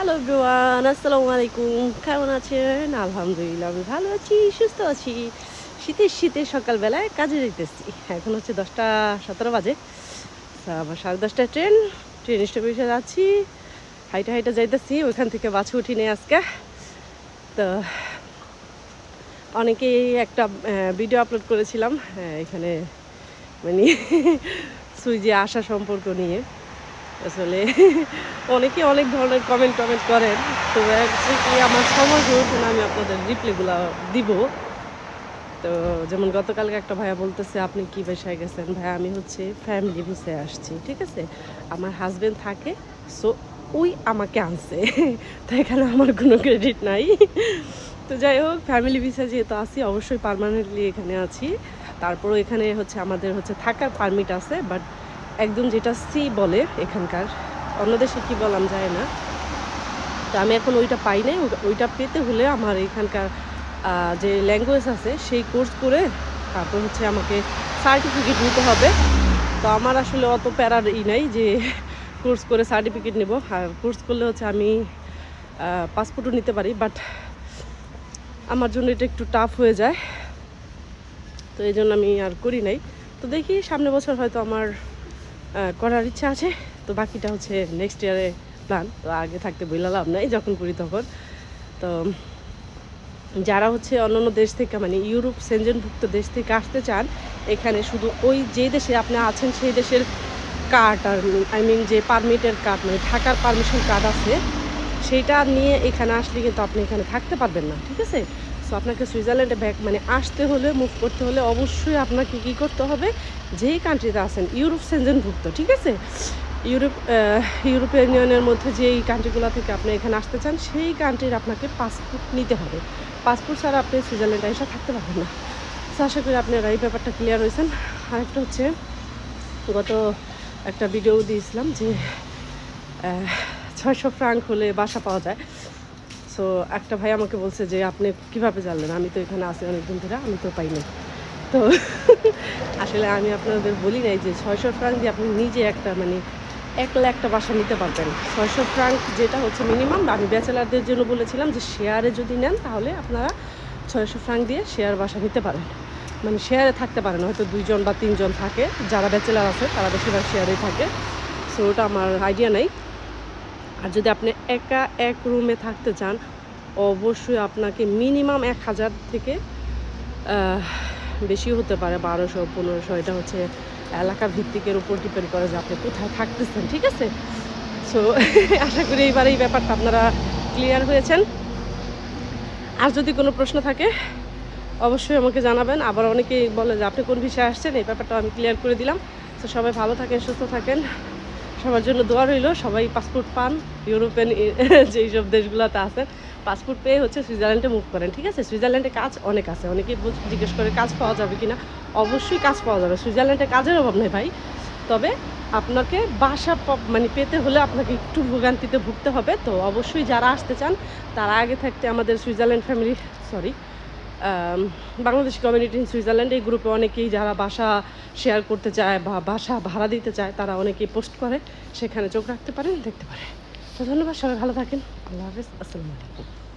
Hello everyone আসসালামু আলাইকুম কেমন আছেন? আলহামদুলিল্লাহ, আমি ভালো আছি, সুস্থ আছি। শীতের শীতের সকালবেলায় কাজে যেতেছি এখন হচ্ছে দশটা সতেরো বাজে। আবার সাড়ে দশটায় ট্রেন ট্রেন স্টপেজে যাচ্ছি। হাইটা হাইটা যাইতেছি, ওইখান থেকে বাছে উঠি নেই আজকে। তো অনেকেই একটা ভিডিও আপলোড করেছিলাম এখানে মানে সুইজে আসা সম্পর্ক নিয়ে। আসলে। অনেকে অনেক ধরনের কমেন্ট টমেন্ট করেন। তো অ্যাকচুয়ালি আমার সময় হয়ে ওঠে আমি আপনাদের রিপ্লাইগুলো দিব। তো যেমন গতকালকে একটা ভাইয়া বলতেছে, আপনি কি পেশায় গেছেন? ভাইয়া, আমি হচ্ছে ফ্যামিলি ভিসায় আসছি, ঠিক আছে? আমার হাজবেন্ড থাকে সো ওই আমাকে আনছে। তো এখানে আমার কোনো ক্রেডিট নাই। তো যাই হোক ফ্যামিলি ভিসা যেহেতু আছি, অবশ্যই পার্মানেন্টলি এখানে আছি। তারপরও এখানে হচ্ছে আমাদের হচ্ছে থাকার পারমিট আছে বাট একদম যেটা সি বলে এখানকার। অন্য দেশে কী বললাম যায় না। তো আমি এখন ওইটা পাই নাই। ওইটা- পেতে হলে আমার এখানকার যে ল্যাঙ্গুয়েজ আছে, সেই কোর্স করে তারপর হচ্ছে আমাকে সার্টিফিকেট নিতে হবে। তো আমার আসলে অত প্যারার ই নাই যে কোর্স করে সার্টিফিকেট নেব। আর কোর্স করলে হচ্ছে আমি পাসপোর্টও নিতে পারি। বাট আমার জন্য এটা একটু টাফ হয়ে যায়। তো এই জন্য আমি আর করি নাই। তো দেখি সামনে বছর হয়তো আমার করার ইচ্ছা আছে। তো বাকিটা হচ্ছে নেক্সট ইয়ারে প্ল্যান তো আগে থাকতে বইলা লাভ নাই যখন করি তখন। তো, যারা হচ্ছে অন্যান্য দেশ থেকে মানে ইউরোপ, সেনজেনভুক্ত দেশ থেকে আসতে চান, এখানে শুধু ওই যে দেশে আপনি আছেন, সেই দেশের কার্ড আর আই মিন যে পারমিটের কার্ড মানে থাকার পারমিশন কার্ড আছে সেইটা নিয়ে এখানে আসলে কিন্তু আপনি এখানে থাকতে পারবেন না, ঠিক আছে? সো আপনাকে সুইজারল্যান্ডে ব্যাক মানে আসতে হলে মুভ করতে হলে অবশ্যই আপনাকে কী করতে হবে? যেই কান্ট্রিতে আসেন ইউরোপ সেনজেনভুক্ত ঠিক আছে? ইউরোপ ইউরোপিয়ান ইউনিয়নের মধ্যে যেই কান্ট্রিগুলো থেকে আপনি এখানে আসতে চান, সেই কান্ট্রির আপনাকে পাসপোর্ট নিতে হবে। পাসপোর্ট ছাড়া আপনি সুইজারল্যান্ডে এসে থাকতে পারবেন না। তো আশা করি আপনারা এই ব্যাপারটা ক্লিয়ার হয়েছেন। আরেকটা হচ্ছে, গত একটা ভিডিও দিয়েছিলাম যে ছয়শো ফ্রাঙ্ক হলে বাসা পাওয়া যায়। সো একটা ভাই আমাকে বলছে যে, আপনি কীভাবে জানলেন? আমি তো এখানে আছি অনেকদিন ধরে, আমি তো পাইনি তো আসলে আমি আপনাদের বলি নাই যে, ছয়শো ফ্রাঙ্ক দিয়ে আপনি নিজে একটা মানে একলা একটা বাসা নিতে পারবেন। ছয়শো ফ্রাঙ্ক যেটা হচ্ছে মিনিমাম আমি ব্যাচেলারদের জন্য বলেছিলাম যে শেয়ারে যদি নেন, তাহলে আপনারা ছয়শো ফ্রাঙ্ক দিয়ে শেয়ার বাসা নিতে পারেন। মানে শেয়ারে থাকতে পারেন, হয়তো দুইজন বা তিনজন থাকে। যারা ব্যাচেলার আছে, তারা বেশিরভাগ শেয়ারেই থাকে। সো ওটা আমার আইডিয়া নেই। আর যদি আপনি একা এক রুমে থাকতে চান, অবশ্যই আপনাকে মিনিমাম এক হাজার থেকে বেশি হতে পারে, বারোশো, পনেরোশো। এটা হচ্ছে এলাকা ভিত্তিকের উপর ডিপেন্ড করে যে আপনি কোথায় থাকতেছেন, ঠিক আছে? সো আশা করি এইবার এই ব্যাপারটা আপনারা ক্লিয়ার হয়েছেন। আর যদি কোনো প্রশ্ন থাকে, অবশ্যই আমাকে জানাবেন। আবার অনেকেই বলে যে, আপনি কোন বিষয়ে আসছেন? এই ব্যাপারটা আমি ক্লিয়ার করে দিলাম। তো সবাই ভালো থাকেন, সুস্থ থাকেন। সবার জন্য দোয়া রইল। সবাই পাসপোর্ট পান ইউরোপিয়ান যেই সব দেশগুলোতে আছে পাসপোর্ট পেয়ে হচ্ছে সুইজারল্যান্ডে মুভ করেন, ঠিক আছে? সুইজারল্যান্ডে কাজ অনেক আছে। অনেকেই জিজ্ঞেস করে কাজ পাওয়া যাবে কি না অবশ্যই কাজ পাওয়া যাবে। সুইজারল্যান্ডে কাজের অভাব নেই ভাই। তবে আপনাকে বাসা মানে পেতে হলে আপনাকে একটু ভোগান্তিতে ভুগতে হবে। তো অবশ্যই যারা আসতে চান, তারা আগে থাকতে আমাদের Switzerland family sorry Bangladesh community Switzerland এই গ্রুপে অনেকেই যারা বাসা শেয়ার করতে চায় বা বাসা ভাড়া দিতে চায়, তারা অনেকেই পোস্ট করে। সেখানে চোখ রাখতে পারেন, দেখতে পারেন। তো ধন্যবাদ, সবাই ভালো থাকেন। আল্লাহ হাফেজ, আসসালামু আলাইকুম।